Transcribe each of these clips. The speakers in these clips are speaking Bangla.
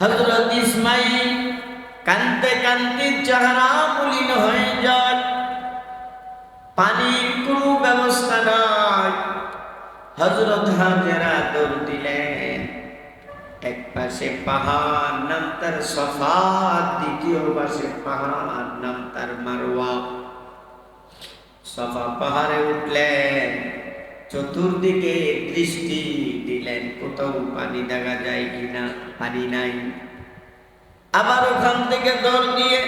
হজরত ইসমাইল কানতে কানতে চেহারা মলিন হয়ে যায়। পানির কোনো ব্যবস্থা নাই। হজরত হাজেরা দৌড় দিলেন। এক পাশে পাহাড় নাম তার সফা দ্বিতীয় পাশে পাহাড় নাম তার মারোয়া সফা পাহাড়ে উঠলেন। চতুর্দিকে দৃষ্টি দিলেন, কোথাও পানি দেখা যায় কিনা, পানি নাই। আবার ওখান থেকে দৌড় দিয়ে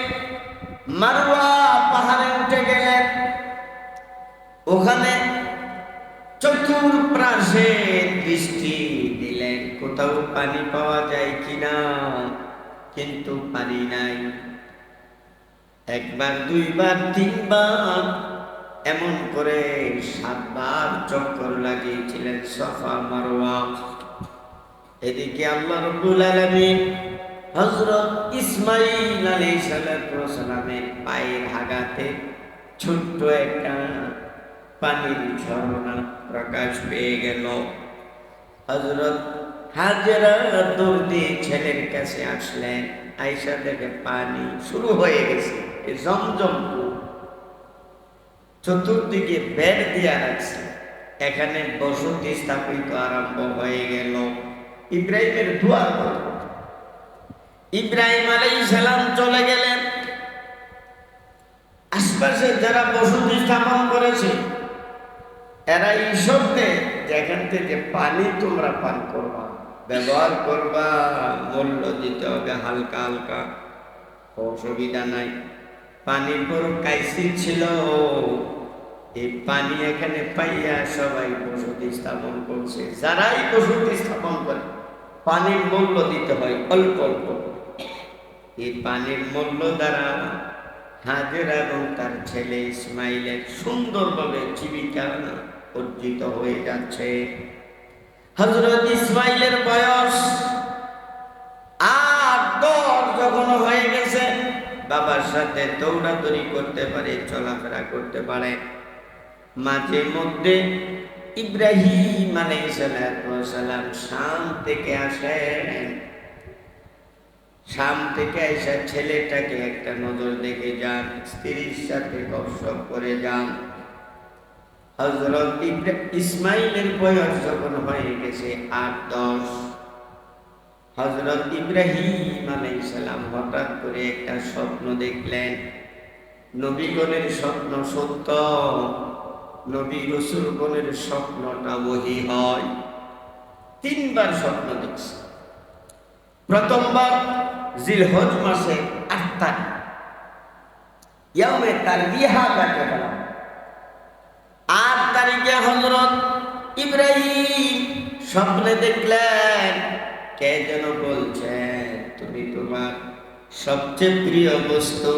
মারুয়া পাহাড়ে উঠে গেলেন। ওখানে চতুর্প্রাসে দৃষ্টি দিলেন, কোথাও পানি পাওয়া যায় কিনা, কিন্তু পানি নাই। একবার, দুইবার, তিনবার এমন করে সাতবার চক্কর লাগিয়েছিলেন সফা মারোয়া এদিকে আল্লাহ রব্বুল আলামিন হযরত ইসমাঈল আলাইহিস সালামের পায়ের হাগাতে ছোট্ট একটা পানির ঝর্ণা প্রকাশ পেয়ে গেল। হযরত হাজেরা দৌড় দিয়ে ছেলের কাছে আসলেন। আয়সা দেখে পানি শুরু হয়ে গেছে। জমজম। চতুর্দিকে বেড় দিয়া রাখছে। এখানে বসতি স্থাপিত আরম্ভ হয়ে গেল। ইব্রাহিমের দুয়ার। ইব্রাহিম আলাই সালাম চলে গেলেন। আশপাশে যারা বসতি স্থাপন করেছে, এরা ঈশ্বরকে যেখান থেকে পানি তোমরা পান করবা, ব্যবহার করবা, মূল্য দিতে হবে হালকা হালকা। অসুবিধা নাই। পানির বড় কাইসি ছিল। এই পানি এখানে পাইয়া সবাই বসতি স্থাপন করছে। যারাই বসতি স্থাপন করে, পানির মূল্য দিতে হয় অল্প অল্প এই পানির মূল্য দ্বারা হাজেরা এবং তার ছেলে ইসমাইলের সুন্দরভাবে জীবিকা অর্জিত হয়ে যাচ্ছে। হজরত ইসমাইলের বয়স আট দশ যখন হয়ে গেছে, বাবার সাথে দৌড়াদৌড়ি করতে পারে, চলাফেরা করতে পারে। মাঝে মধ্যে ইব্রাহিম আলাইসালাম শাম থেকে আসেন। শাম থেকে এসে ছেলেটাকে একটা নজর দেখে যান, স্ত্রীর সাথে গপসপ করে যান। হজরত ইসমাইলের বয়স যখন হয়ে গেছে আট, দশ। হজরত ইব্রাহিম আলাইসালাম হঠাৎ করে একটা স্বপ্ন দেখলেন। নবীগণের স্বপ্ন সত্য। নবী রসুলগণের স্বপ্নটা বহি হয়। তিনবার স্বপ্ন দেখছে। প্রথমবার জিলহজ মাসে আট তারিখ। ইয়ামে তার বিহা কাটে গেল আট তারিখে হজরত ইব্রাহিম স্বপ্নে দেখলেন, কে যেন বলছেন তুমি তোমার সবচেয়ে প্রিয় বস্তু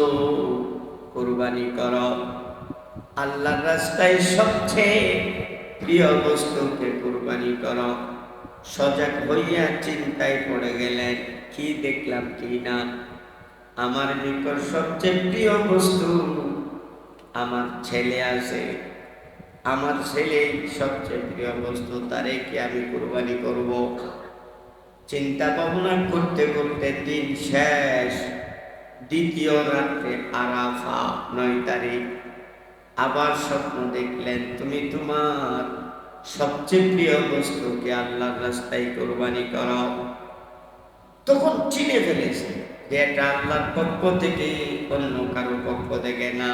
কুরবানি করো। আল্লাহর রাস্তায় সবচেয়ে প্রিয় বস্তুকে কুরবানি করো। সজাগ হইয়া চিন্তায় পড়ে গেলেন, কি দেখলাম, কি না? আমার নিকট সবচেয়ে প্রিয় বস্তু আমার ছেলে আছে। আমার ছেলে সবচেয়ে প্রিয় বস্তু, তারে কি আমি কুরবানি করব? চিন্তা ভাবনা করতে করতে দিন শেষ, দ্বিতীয় রাত্রে আরাফা, নয় তারিখ। আবার স্বপ্ন দেখলেন, তুমি তোমার সবচেয়ে প্রিয় বস্তুকে আল্লাহর রাস্তায় কোরবানি করো। তখন চিনে ফেলেছে যে এটা আল্লাহর পক্ষ থেকে অন্য কারও পক্ষ থেকে না।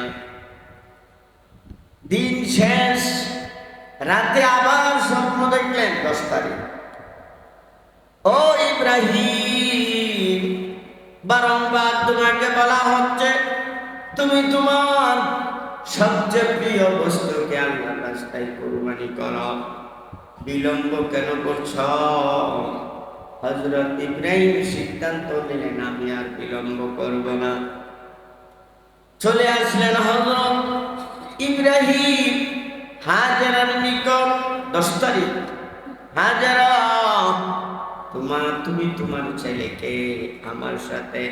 দিন শেষ, রাতে আবার স্বপ্ন দেখলেন দশ তারিখ। ও ইব্রাহিম, বারংবার তোমাকে বলা হচ্ছে, তুমি তোমার সবচেয়ে প্রিয় বস্তুকে আল্লাহ রাস্তায় কোরবানি করো। বিলম্ব কেন করছ? হজরত ইব্রাহিম সিদ্ধান্ত নিলেন, আমি আর বিলম্ব করব না। চলে আসলেন হজরত ইব্রাহিম, হাজারার নিকট, দশ তারিখ। হাজারা তোমার তুমি তোমার ছেলেকে আমার সাথে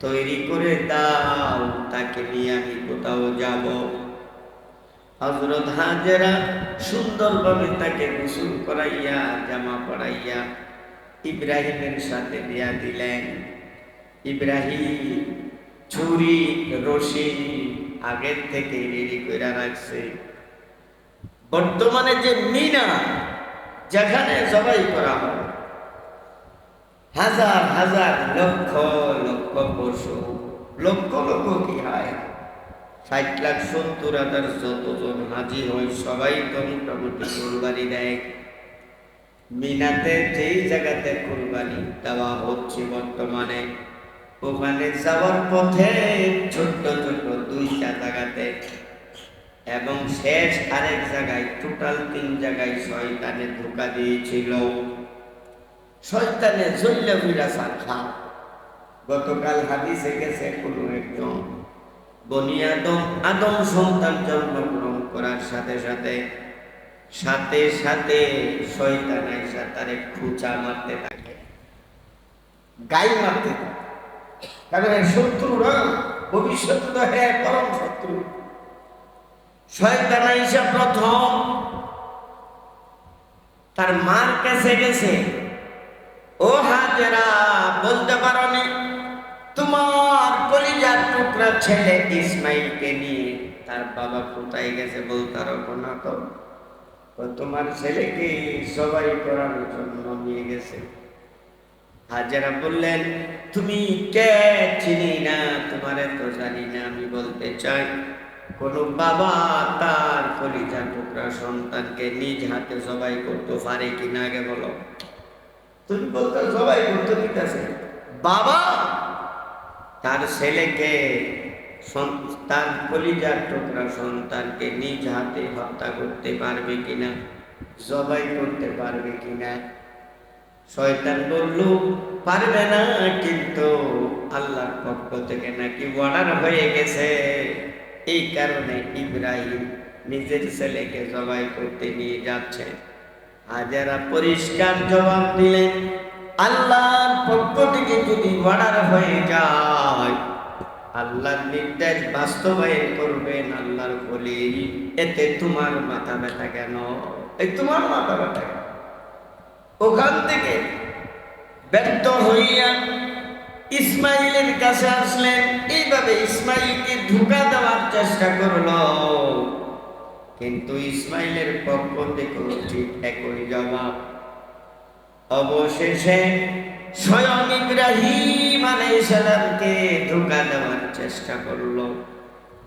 তৈরি করে দাও, তাকে নিয়ে আমি কোথাও যাব। হজরত হাজেরা সুন্দরভাবে তাকে গোসল করাইয়া, জামা পরাইয়া ইব্রাহিমের সাথে বিয়া দিলেন। ইব্রাহিম ছুরি, রশি আগের থেকে রেডি করে রাখছে। বর্তমানে যে মিনা যেখানে জবাই করা হয় হাজার হাজার, লক্ষ লক্ষ পশু। লক্ষ লক্ষ কি হয়? ষাট লাখ, সত্তর হাজার যতজন হাজি হয়, সবাই তো মোটামুটি কোরবানি দেয়। মিনাতে যেই জায়গাতে কোরবানি দেওয়া হচ্ছে বর্তমানে, ওখানে যাওয়ার পথে ছোট্ট ছোট্ট দুইটা জায়গাতে। এবং শেষ আরেক জায়গায় টোটাল তিন জায়গায় শয়তানে ধোকা দিয়েছিল। শয়তানে জল্লে বিরাসার খা। গতকাল হাদিসে গেছে কোনো একজন বনি আদম আদম সন্তান জন্মগ্রহণ করার সাথে সাথে সাথে সাথে শয়তান আইসা তারে খুচা মারতে থাকে, গাই মারতে থাকে। কারণ শত্রুরা ভবিষ্যতে তো হ্যাঁ পরম শত্রু। শয়তান আইসা প্রথম তার মার কাছে গেছে ও হাজেরা, বলতে পারনি? তোমার কলিজার টুকরা ছেলে ইসমাইলকে নিয়ে তার বাবা কোথায় গেছে বলতে পারব না তো? তোমার ছেলেকে সবাই করানোর জন্য নিয়ে গেছে। হাজারা বললেন, তুমি কে? চিনি না? তোমার তো জানি না, আমি বলতে চাই। কোন বাবা তার কলিজা টুকরা সন্তানকে নিজ হাতে সবাই করতে পারে কিনা আগে বলো। তুমি বলতে সবাই করতে দিতেছে। বাবা, তার ছেলেকে তার কলিজার টুকরা সন্তানকে নিজ হাতে হত্যা করতে পারবে কিনা, জবাই করতে পারবে কিনা? শয়তান বলল, পারবে না, কিন্তু আল্লাহর পক্ষ থেকে নাকি অর্ডার হয়ে গেছে। এই কারণে ইব্রাহিম নিজের ছেলেকে জবাই করতে নিয়ে যাচ্ছে। হাজারা পরিষ্কার জবাব দিলেন আল্লাহর পক্ষ থেকে যদি অর্ডার হয়ে যায়, আল্লাহর নির্দেশ বাস্তবায়ন করবেন আল্লাহর বলি। এতে তোমার মাথা ব্যথা কেন? এই তোমার মাথা ব্যথা কেন? ওখান থেকে ব্যর্থ হইয়া ইসমাইলের কাছে আসলেন। এইভাবে ইসমাইলকে ধোকা দেওয়ার চেষ্টা করল। কিন্তু ইসমাইলের পক্ষ থেকে ঠিক একই জবাব। অবশেষে স্বয়ং ইব্রাহিম আলাইসালামকে ধোকা দেওয়ার চেষ্টা করল।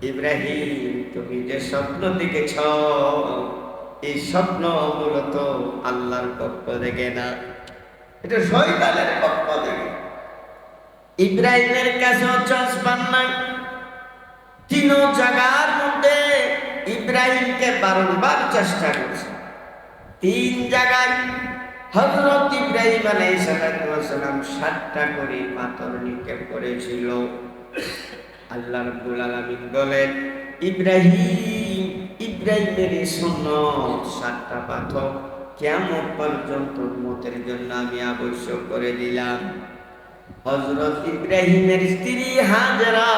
ইব্রাহিম, তুমি যে স্বপ্ন দেখেছ, এই স্বপ্ন মূলত আল্লাহর পক্ষ থেকে না, এটা শয়তানের পক্ষ থেকে। ইব্রাহিমের কাছে চাষ পান নাই তিন জায়গার মধ্যে ইব্রাহিমকে বারংবার চেষ্টা করছে। তিন জায়গায় হজরত ইব্রাহিম আলাইসালাম সাতটা করে পাথর নিক্ষেপ করেছিল। আল্লাহ রব্বুল আলামিন বলেন, ইব্রাহিম, ইব্রাহিমের সুন্নত সাতটা পাথর কেমন পর্যন্ত মতের জন্য আমি আবশ্যক করে দিলাম। হজরত ইব্রাহিমের স্ত্রী হাজরা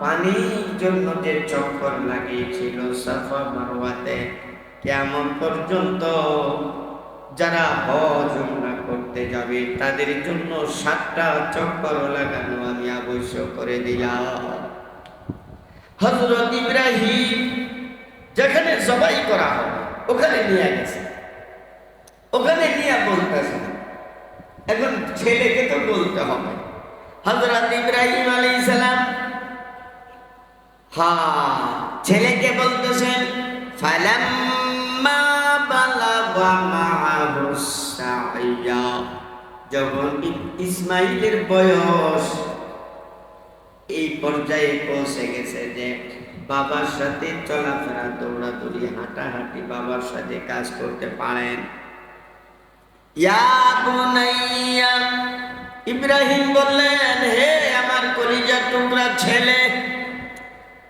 পানির জন্য যে চক্কর লাগিয়েছিল সাফা মারওয়াতে কেমন পর্যন্ত যারা হজ উমরা করতে যাবে, তাদের জন্য সাতটা চক্কর লাগানো আমি আবশ্যক করে দিলাম। হজরত ইব্রাহিম, যেখানে সবাই করা হবে, ওখানে নিয়ে গেছে। ওখানে নিয়ে বলতেছে, এখন ছেলেকে তো বলতে হবে। হজরত ইব্রাহিম আলী সালাম হ্যাঁ ছেলেকে বলতেছেন যখন ইসমাইলের বয়স এই পর্যায়ে পৌঁছে গেছে যে বাবার সাথে চলাফেরা, দৌড়াদৌড়ি, হাঁটাহাঁটি, বাবার সাথে কাজ করতে পারেন। ইব্রাহিম বললেন, হে আমার কলিজার টুকরা ছেলে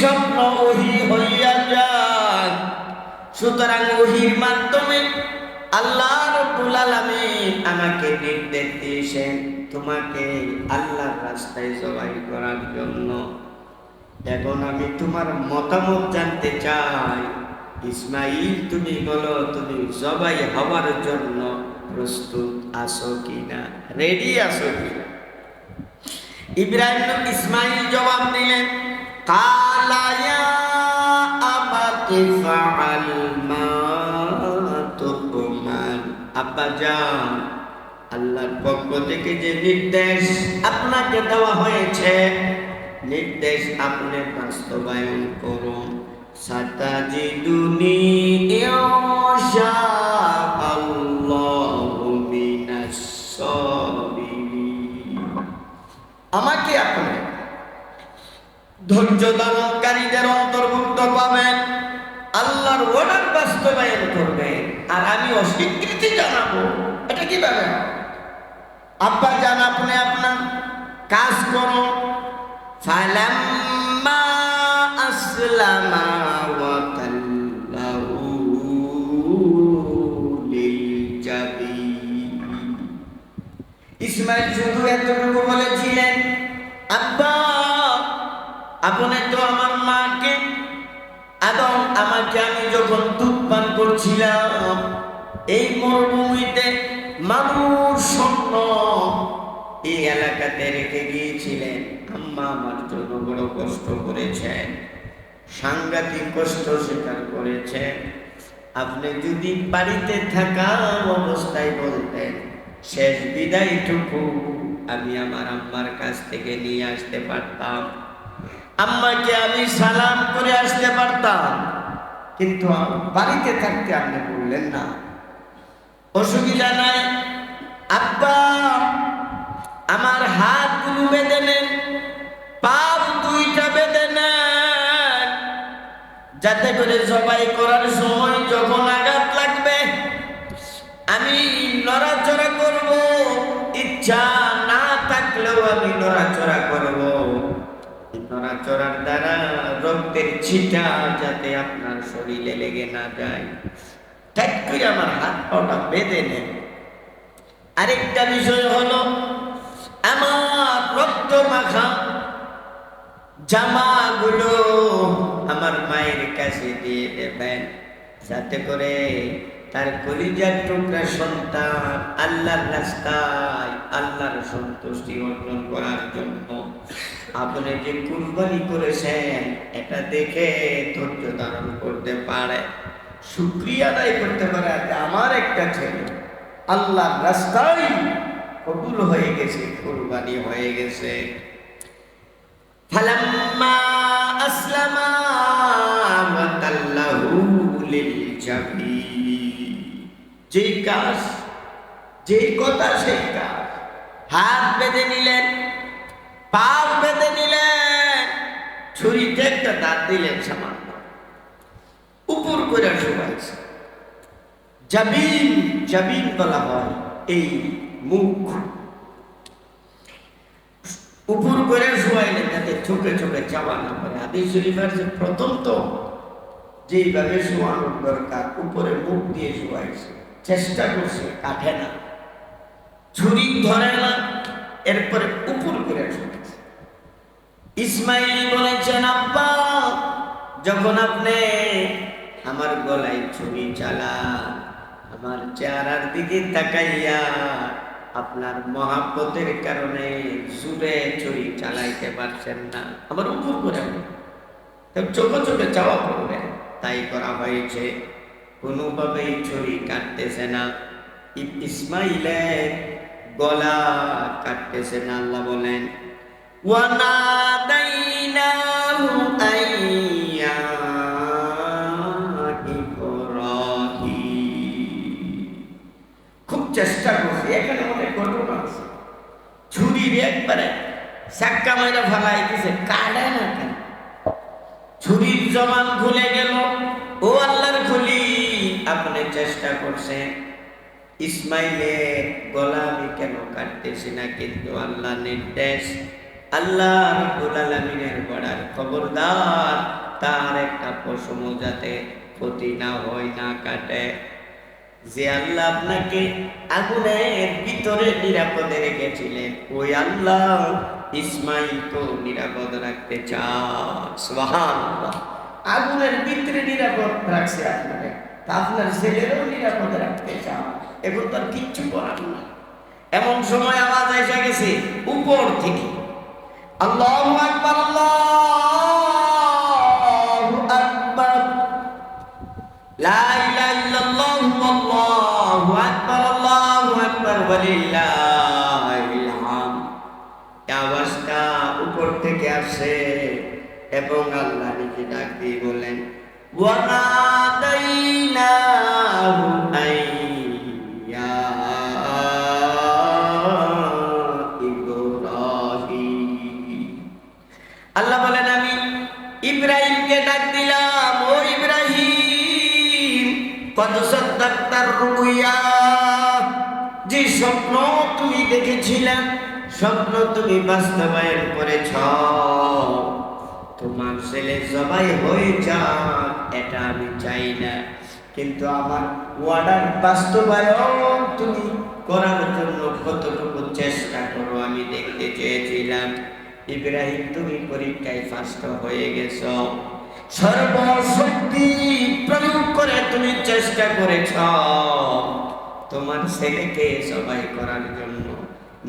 স্বপ্ন ওহি হইয়া সুতরাং ওহির মাধ্যমে আল্লাহ রব্বুল আলামিন আমাকে নির্দেশ দিয়েছেন তোমাকে আল্লাহর রাস্তায় জবাই করার জন্য। এখন আমি তোমার মতামত জানতে চাই। ইসমাইল, তুমি বলো, তুমি জবাই হওয়ার জন্য প্রস্তুত আছো কিনা? রেডি আছো কিনা? ইব্রাহিম, ইসমাইল জবাব দিলেন কালা ইয়া আবাতি ফাআল মা তুকমান আব্বা যান আল্লাহর পক্ষ থেকে যে নির্দেশ আপনাকে দেওয়া হয়েছে, নির্দেশ আপনি বাস্তবায়ন করুন। মিনাস সাবিরিন। আমাকে ধৈর্য ধারণকারীদের অন্তর্ভুক্ত পাবেন আল্লাহর ওয়ার্ডার বাস্তবায়ন করবেন আর আমি অস্বীকৃতি জানাব। এটা কীভাবে? হবে? আব্বা জান, আপনি আপনার কাজ করুন ফালাম্মা আসলামা ইসমাইল শুধু এতটুকু বলেছিলেন, আব্বা! আপনি তো আমার মাকে এবং আমাকে আমি যখন দুধ পান করছিলাম, এই মরুভূমিতে মানুষ স্বপ্ন এই এলাকাতে রেখে গিয়েছিলেন। আম্মা আমার জন্য বড় কষ্ট করেছেন, সাংঘাতিক কষ্ট স্বীকার করেছেন। আপনি যদি বাড়িতে থাকা অবস্থায় বলতেন, শেষ বিদায়টুকু আমি আমার আম্মার কাছ থেকে নিয়ে আসতে পারতাম। আম্মাকে আমি সালাম করে আসতে পারতাম। কিন্তু বাড়িতে থাকতে আপনি বললেন না। অসুবিধা নাই। আব্বা আমার হাতগুলো বেঁধে নেন পাপ দুইটা বেঁধে নেন। যাতে করে জবাই করার সময় যখন আঘাত লাগবে আমি নড়াচড়া করব। ইচ্ছা না থাকলেও আমি নড়াচড়া করব। নড়াচড়ার দ্বারা রক্তের ছিটা যাতে আপনার শরীরে লেগে না যায়। ঠিক করে আমার হাত পাটা বেঁধে নেন। আরেকটা বিষয় হলো, আমার রক্ত মাখা জামাগুলো আমার মায়ের কাছে দিয়ে দেবেন। যাতে করে তার কলিজার টুকরা সন্তান, আল্লাহর রাস্তায় আল্লাহর সন্তুষ্টি অর্জন করার জন্য। আপনি যে কুরবানি করেছেন, এটা দেখে ধৈর্য ধারণ করতে পারে। শুক্রিয়া আদায় করতে পারে আমার একটা ছেলে আল্লাহর রাস্তায় কবুল হয়ে গেছে, কুরবানি হয়ে গেছে। ফালাম্মা আসলামা ওয়া যেই কাজ, যেই কথা সেই কাজ। হাত বেঁধে নিলেন পাপ বেঁধে নিলেন, ছুরিতে একটা দাঁত দিলেন সামান্য। উপর করে শোয়াইছে জাবিন জাবিন বলা হয় এই মুখ। উপর করে শোয়াইলেন যাতে চোখে চোখে চাওয়া না পারে আদি শরীফের যে প্রথম তো, যেইভাবে শোয়ানোর দরকার, উপরে মুখ দিয়ে শোয়াইছে চেষ্টা করছে কাটে না। ছুরি ধরে না, এরপরে উপর করে ইসমাইল বলেছেন, আব্বা, যখন আপনি আমার গলায় ছুরি চালান, আমার চেহারার দিকে তাকাইয়া আপনার মহাব্বতের কারণে জুড়ে ছুরি চালাইতে পারছেন না, আমার উপর করে চোখে চোখে চাওয়া করবেন তাই করা হয়েছে। কোনোভাবেই ছুরি কাটতেছে না। ইসমাইলের গলা কাটতেছে না, আল্লাহ বলেন খুব চেষ্টা করছে, এখানে অনেক ঘটনা আছে। ছুরির একবারে সাক্কা মাইরা ফেলাই দিছে কাটায় না কেন? ছুরির জমান খুলে গেল করছেন ইসমাইলের গলা আমি কেন কাটতেছি না কিন্তু আল্লাহ নির্দেশ, আল্লাহ আলামিনের বড়ার খবরদার, তার একটা পশম যাতে ক্ষতি না হয়, না কাটে। যে আল্লাহ আপনাকে আগুনের ভিতরে নিরাপদে রেখেছিলেন, ওই আল্লাহ ইসমাইলকে নিরাপদ রাখতে চান। আগুনের ভিতরে নিরাপদ রাখছে আপনাকে। আপনার ছেলেরও নিরাপদ রাখতে কিচ্ছু করার না এমন সময় আওয়াজ এসে গেছে, উপর থেকে। আল্লাহু আকবার উপর থেকে আসে এবং আল্লাহ নিজে ডাক দিয়ে বলেন আল্লাহ বলেন, আমি ইব্রাহিমকে ডাক দিলাম ইব্রাহিম, কত সদ্দাক্তার রুইয়া, যে স্বপ্ন তুমি দেখেছিলে, স্বপ্ন তুমি বাস্তবায়ন করেছ। তোমার ছেলে সবাই হয়ে যাক, এটা আমি চাই না। কিন্তু আমার ওয়ার্ডার বাস্তবায়ন তুমি করার জন্য কতটুকু চেষ্টা করো আমি দেখতে চেয়েছিলাম। ইব্রাহিম, তুমি পরীক্ষায় ফার্স্ট হয়ে গেছ। সর্বশক্তি প্রয়োগ করে তুমি চেষ্টা করেছ। তোমার ছেলেকে সবাই করার জন্য।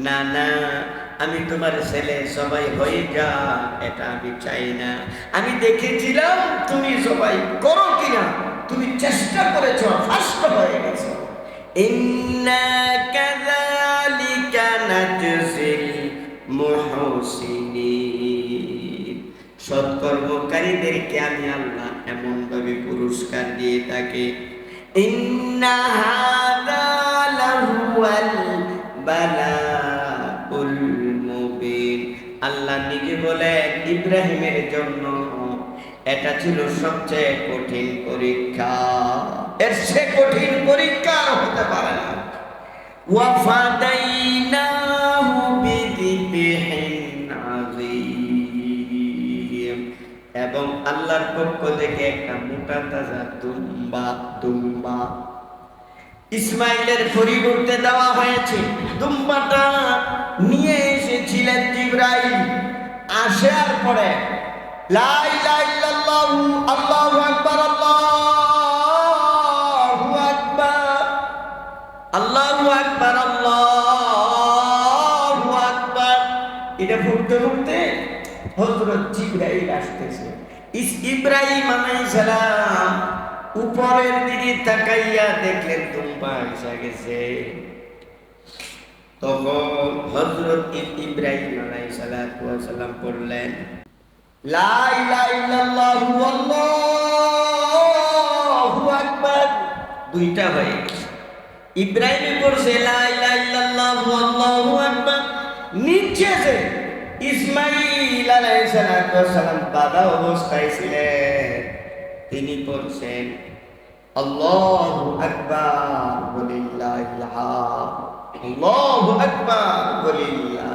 না না, আমি তোমার ছেলে সবাই হয়ে যা, এটা আমি চাই না। আমি দেখেছিলাম তুমি সবাই করো কিনা। তুমি চেষ্টা করেছ ফার্স্ট হয়ে গেছো। ইন্না কাযালিকা নাজজিল মুহসিনিন। সৎকর্মকারীদেরকে আমি আল্লাহ এমন ভাবে পুরস্কার দিয়ে থাকি। ইন্না হাদা লাহুয়াল বালাউল আল্লাহ নিজে বলেন, ইব্রাহিমের জন্য এটা ছিল সবচেয়ে কঠিন পরীক্ষা এর সে কঠিন পরীক্ষা আর হতে পারে না وفديناه بذبح عظيم এবং আল্লাহর পক্ষ থেকে একটা মোটা তাজা দুম্বা দুম্বা ইসমাইলের পরিবর্তে দেওয়া হয়েছে দুম্বাটা নিয়ে এসেছিলেন জিব্রাইল আসার পরে এটা ফুটতে ফুটতে হযরত জিবরাইল আসতেছে। ইব্রাহিম আলাইহিস সালাম উপরের দিকে তাকাইয়া দেখলেন তুম্বা এসে গেছে। তখন হযরত ইব্রাহিম আলাইহিস সালাম পড়লেন দুইটা হয়ে ইব্রাহিম পড়ছে নিচে যে ইসমাইল অবস্থায় ছিলেন, তিনি পড়ছেন, আল্লাহু আকবার হামদ আল্লাহু আকবার হামদ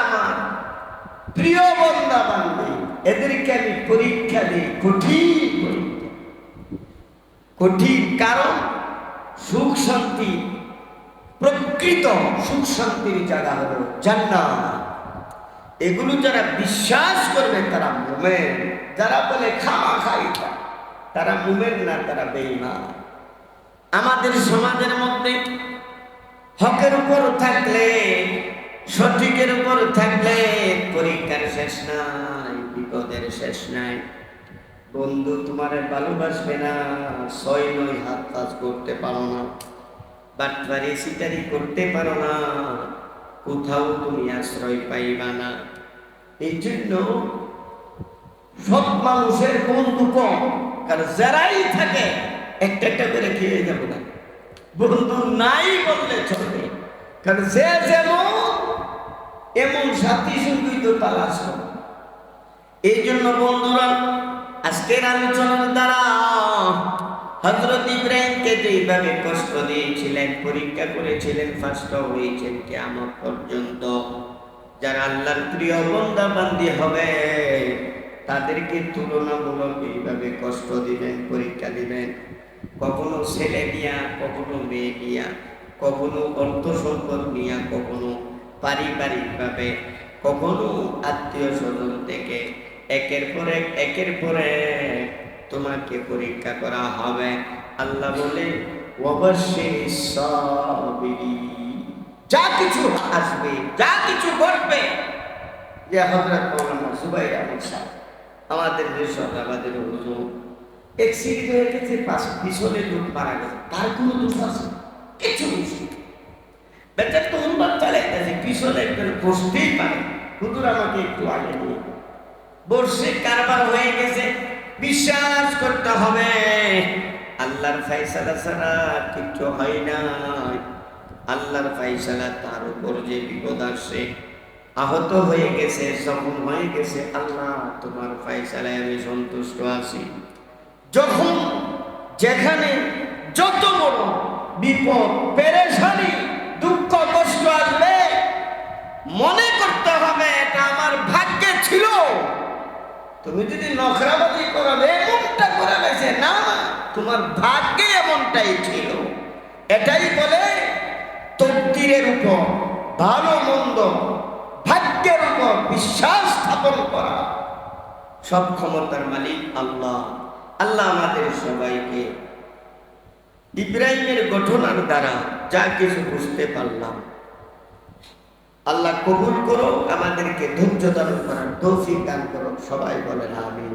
প্রিয় বন্দা বান্ধবী, এদেরকে আমি পরীক্ষা দিই। কঠিন কঠিন কারণ, সুখ শান্তি, প্রকৃত সুখ শান্তির জায়গা হলো জান্নাত। এগুলো যারা বিশ্বাস করবে, তারা মোমেন। যারা বলে খাওয়া খাই তারা মোমেন না, তারা বেইমান আমাদের সমাজের মধ্যে হকের উপর থাকলে সঠিকের উপর থাকলে পরীক্ষার শেষ নাই, বিপদের শেষ নাই। বন্ধু, তোমার ভালোবাসবে না, ছয়, নয়, হাত কাজ করতে পারো না বাটবারি সিটারি করতে পারো না, কোথাও তুমি আশ্রয় পাইবা না। এই জন্য সব মানুষের বন্ধু কম, কারণ যারাই থাকে, একটা একটা করে খেয়ে যাব না। বন্ধু নাই বললে চলবে, কারণ যে যেমন এমন সাথী সঙ্গী তো তালাশ করো এই জন্য বন্ধুরা, আজকের আলোচনার দ্বারা হজরত ইব্রাহিমকে যেইভাবে কষ্ট দিয়েছিলেন, পরীক্ষা করেছিলেন ফার্স্ট হয়েছেন কে আমার পর্যন্ত। যারা আল্লাহর প্রিয় বন্ধা বান্দি হবে, তাদেরকে তুলনামূলক এইভাবে কষ্ট দিবেন পরীক্ষা দিবেন কখনো ছেলে নিয়া, কখনো মেয়ে নিয়া, কখনো অর্থ সম্পদ নিয়া, কখনো পারিবারিকভাবে কখনো আত্মীয় স্বজন থেকে একের পর এক, একের পর তোমাকে পরীক্ষা করা হবে। আল্লাহ বলে অবশ্যই যা কিছু আসবে, যা কিছু ঘটবে। যে হজরত মৌলানা সুবাই আহমদ আমাদের যে সরকাবাদের হুজুর এক্সিডেন্ট হয়ে গেছে পিছনে লোক মারা গেছে। তার কোনো দোষ আছে? কিছু দোষ নেই। বেচার তো উন্মাদ চালাইতেছে পিছনে একজন বসতেই পারে হুজুর আমাকে একটু আগে নিয়ে। বসে কারবার হয়ে গেছে, বিশ্বাস করতে হবে আল্লাহর ফাইসালা ছাড়া কিচ্ছু হয় না আল্লাহর ফাইসালা তার উপর যে বিপদ আসে, আহত হয়ে গেছে যখন হয়ে গেছে, আল্লাহ তোমার ফাইসালায় আমি সন্তুষ্ট আছি যখন যেখানে যত বড় বিপদ, পেরেশানি মনে করতে হবে, এটা আমার ভাগ্যে ছিল। তুমি যদি নখরাবাজি করাবে, এমনটা করে গেছে না তোমার ভাগ্যে এমনটাই ছিল। এটাই বলে তকদিরের উপর, ভালো, মন্দ, ভাগ্যের উপর বিশ্বাস স্থাপন করা। সব ক্ষমতার মালিক আল্লাহ। আল্লাহ আমাদের সবাইকে ইব্রাহিমের ঘটনার দ্বারা যা কিছু বুঝতে পারলাম। আল্লাহ কবুল করো আমাদেরকে ধৈর্য ধারণ করার তৌফিক দান করো সবাই বলেন আমিন।